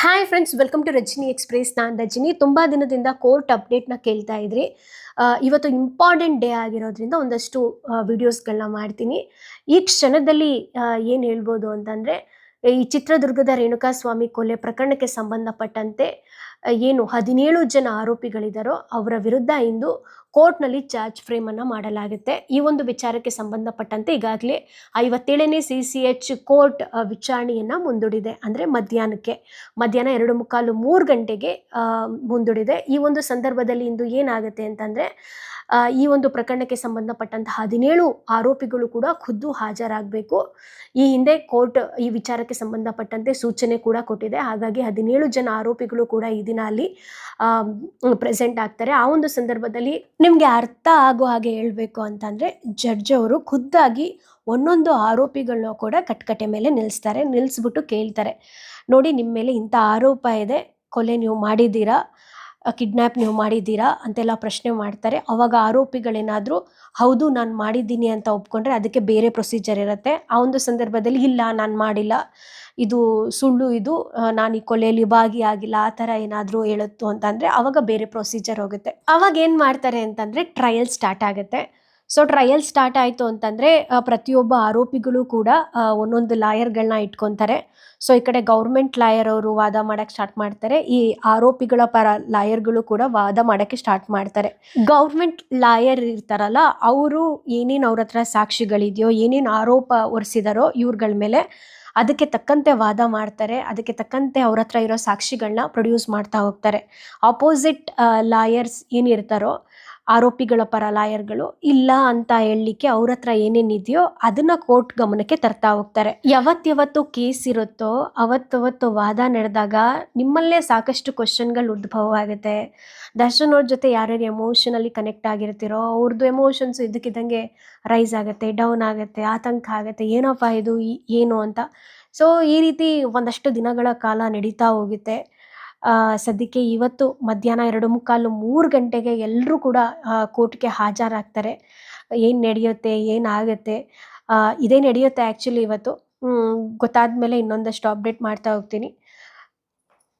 Hi friends welcome to Rajini express ನಾನು ರಜಿನಿ. ತುಂಬ ದಿನದಿಂದ ಕೋರ್ಟ್ ಅಪ್ಡೇಟ್ನ ಕೇಳ್ತಾ ಇದ್ರಿ. ಇವತ್ತು ಇಂಪಾರ್ಟೆಂಟ್ ಡೇ ಆಗಿರೋದ್ರಿಂದ ಒಂದಷ್ಟು ವಿಡಿಯೋಸ್ಗಳನ್ನ ಮಾಡ್ತೀನಿ. ಈ ಕ್ಷಣದಲ್ಲಿ ಏನು ಹೇಳ್ಬೋದು ಅಂತಂದರೆ ಈ ಚಿತ್ರದುರ್ಗದ ರೇಣುಕಾ ಸ್ವಾಮಿ ಕೊಲೆ ಪ್ರಕರಣಕ್ಕೆ ಸಂಬಂಧಪಟ್ಟಂತೆ ಏನು ಹದಿನೇಳು ಜನ ಆರೋಪಿಗಳಿದ್ದಾರೋ ಅವರ ವಿರುದ್ಧ ಇಂದು ಕೋರ್ಟ್ನಲ್ಲಿ ಚಾರ್ಜ್ ಫ್ರೇಮನ್ನು ಮಾಡಲಾಗುತ್ತೆ. ಈ ಒಂದು ವಿಚಾರಕ್ಕೆ ಸಂಬಂಧಪಟ್ಟಂತೆ ಈಗಾಗಲೇ ಐವತ್ತೇಳನೇ ಸಿ ಸಿ ಎಚ್ ಕೋರ್ಟ್ ವಿಚಾರಣೆಯನ್ನು ಮುಂದೂಡಿದೆ. ಅಂದರೆ ಮಧ್ಯಾಹ್ನಕ್ಕೆ, ಮಧ್ಯಾಹ್ನ ಎರಡು ಮುಕ್ಕಾಲು ಮೂರು ಗಂಟೆಗೆ ಮುಂದೂಡಿದೆ. ಈ ಒಂದು ಸಂದರ್ಭದಲ್ಲಿ ಇಂದು ಏನಾಗುತ್ತೆ ಅಂತಂದರೆ ಈ ಒಂದು ಪ್ರಕರಣಕ್ಕೆ ಸಂಬಂಧಪಟ್ಟಂತಹ ಹದಿನೇಳು ಆರೋಪಿಗಳು ಕೂಡ ಖುದ್ದು ಹಾಜರಾಗಬೇಕು. ಈ ಹಿಂದೆ ಕೋರ್ಟ್ ಈ ವಿಚಾರಕ್ಕೆ ಸಂಬಂಧಪಟ್ಟಂತೆ ಸೂಚನೆ ಕೂಡ ಕೊಟ್ಟಿದೆ. ಹಾಗಾಗಿ ಹದಿನೇಳು ಜನ ಆರೋಪಿಗಳು ಕೂಡ ಈ ದಿನ ಅಲ್ಲಿ ಪ್ರೆಸೆಂಟ್ ಆಗ್ತಾರೆ. ಆ ಒಂದು ಸಂದರ್ಭದಲ್ಲಿ ನಿಮಗೆ ಅರ್ಥ ಆಗೋ ಹಾಗೆ ಹೇಳಬೇಕು ಅಂತಂದರೆ ಜಡ್ಜ್ ಅವರು ಖುದ್ದಾಗಿ ಒಂದೊಂದು ಆರೋಪಿಗಳನ್ನ ಕೂಡ ಕಟ್ಕಟೆ ಮೇಲೆ ನಿಲ್ಲಿಸ್ತಾರೆ ನಿಲ್ಲಿಸ್ಬಿಟ್ಟು ಕೇಳ್ತಾರೆ. ನೋಡಿ ನಿಮ್ಮ ಮೇಲೆ ಇಂಥ ಆರೋಪ ಇದೆ, ಕೊಲೆ ನೀವು ಮಾಡಿದ್ದೀರಾ? ಕಿಡ್ನ್ಯಾಪ್ ನೀವು ಮಾಡಿದ್ದೀರಾ ಅಂತೆಲ್ಲ ಪ್ರಶ್ನೆ ಮಾಡ್ತಾರೆ. ಅವಾಗ ಆರೋಪಿಗಳೇನಾದರೂ, ಹೌದು, ನಾನು ಮಾಡಿದ್ದೀನಿ ಅಂತ ಒಪ್ಕೊಂಡ್ರೆ ಅದಕ್ಕೆ ಬೇರೆ ಪ್ರೊಸೀಜರ್ ಇರುತ್ತೆ. ಆ ಒಂದು ಸಂದರ್ಭದಲ್ಲಿ ಇಲ್ಲ, ನಾನು ಮಾಡಿಲ್ಲ. ಇದು ಸುಳ್ಳು ಇದು. ನಾನು ಈ ಕೊಲೆಯಲ್ಲಿ ಭಾಗಿಯಾಗಿಲ್ಲ ಆ ಥರ ಏನಾದರೂ ಹೇಳುತ್ತು ಅಂತಂದರೆ ಅವಾಗ ಬೇರೆ ಪ್ರೊಸೀಜರ್ ಹೋಗುತ್ತೆ. ಅವಾಗ ಏನು ಮಾಡ್ತಾರೆ ಅಂತಂದರೆ ಟ್ರಯಲ್ ಸ್ಟಾರ್ಟ್ ಆಗುತ್ತೆ. ಸೊ ಟ್ರಯಲ್ ಸ್ಟಾರ್ಟ್ ಆಯಿತು ಅಂತಂದರೆ ಪ್ರತಿಯೊಬ್ಬ ಆರೋಪಿಗಳು ಕೂಡ ಒಂದೊಂದು ಲಾಯರ್ಗಳನ್ನ ಇಟ್ಕೊತಾರೆ. ಸೊ ಈ ಕಡೆ ಗೌರ್ಮೆಂಟ್ ಲಾಯರ್ ಅವರು ವಾದ ಮಾಡೋಕ್ಕೆ ಸ್ಟಾರ್ಟ್ ಮಾಡ್ತಾರೆ. ಈ ಆರೋಪಿಗಳ ಪರ ಲಾಯರ್ಗಳು ಕೂಡ ವಾದ ಮಾಡೋಕ್ಕೆ ಸ್ಟಾರ್ಟ್ ಮಾಡ್ತಾರೆ. ಗೌರ್ಮೆಂಟ್ ಲಾಯರ್ ಇರ್ತಾರಲ್ಲ, ಅವರು ಏನೇನು ಅವ್ರ ಹತ್ರ ಸಾಕ್ಷಿಗಳಿದೆಯೋ, ಏನೇನು ಆರೋಪ ಒರೆಸಿದಾರೋ ಇವ್ರಗಳ ಮೇಲೆ ಅದಕ್ಕೆ ತಕ್ಕಂತೆ ವಾದ ಮಾಡ್ತಾರೆ. ಅದಕ್ಕೆ ತಕ್ಕಂತೆ ಅವ್ರ ಹತ್ರ ಇರೋ ಸಾಕ್ಷಿಗಳನ್ನ ಪ್ರೊಡ್ಯೂಸ್ ಮಾಡ್ತಾ ಹೋಗ್ತಾರೆ. ಆಪೋಸಿಟ್ ಲಾಯರ್ಸ್ ಏನಿರ್ತಾರೋ ಆರೋಪಿಗಳ ಪರ ಲಾಯರ್ಗಳು ಇಲ್ಲ ಅಂತ ಹೇಳಲಿಕ್ಕೆ ಅವ್ರ ಹತ್ರ ಏನೇನಿದೆಯೋ ಅದನ್ನ ಕೋರ್ಟ್ ಗಮನಕ್ಕೆ ತರ್ತಾ ಹೋಗ್ತಾರೆ. ಯಾವತ್ತೆವತ್ತು ಕೇಸ್ ಇರುತ್ತೋ ಅವತ್ತವತ್ತು ವಾದ ನಡೆದಾಗ ನಿಮ್ಮಲ್ಲೇ ಸಾಕಷ್ಟು ಕ್ವಶನ್ಗಳು ಉದ್ಭವ ಆಗುತ್ತೆ. ದರ್ಶನ್ ಅವ್ರ ಜೊತೆ ಯಾರ್ಯಾರು ಎಮೋಷನಲಿ ಕನೆಕ್ಟ್ ಆಗಿರ್ತಿರೋ ಅವ್ರದ್ದು ಎಮೋಷನ್ಸ್ ಇದಕ್ಕಿದ್ದಂಗೆ ರೈಸ್ ಆಗುತ್ತೆ, ಡೌನ್ ಆಗುತ್ತೆ, ಆತಂಕ ಆಗುತ್ತೆ, ಏನಪ್ಪ ಇದು ಏನು ಅಂತ. ಸೊ, ಈ ರೀತಿ ಒಂದಷ್ಟು ದಿನಗಳ ಕಾಲ ನಡೀತಾ ಹೋಗುತ್ತೆ. ಸದ್ಯಕ್ಕೆ ಇವತ್ತು ಮಧ್ಯಾಹ್ನ ಎರಡು ಮುಕ್ಕಾಲು ಮೂರು ಗಂಟೆಗೆ ಎಲ್ಲರೂ ಕೂಡ ಕೋರ್ಟ್ಗೆ ಹಾಜರಾಗ್ತಾರೆ. ಏನು ನಡೆಯುತ್ತೆ ಏನಾಗುತ್ತೆ ಇದೇ ನಡೆಯುತ್ತೆ ಆ್ಯಕ್ಚುಲಿ ಇವತ್ತು. ಗೊತ್ತಾದ ಮೇಲೆ ಇನ್ನೊಂದಷ್ಟು ಅಪ್ಡೇಟ್ ಮಾಡ್ತಾ ಹೋಗ್ತೀನಿ.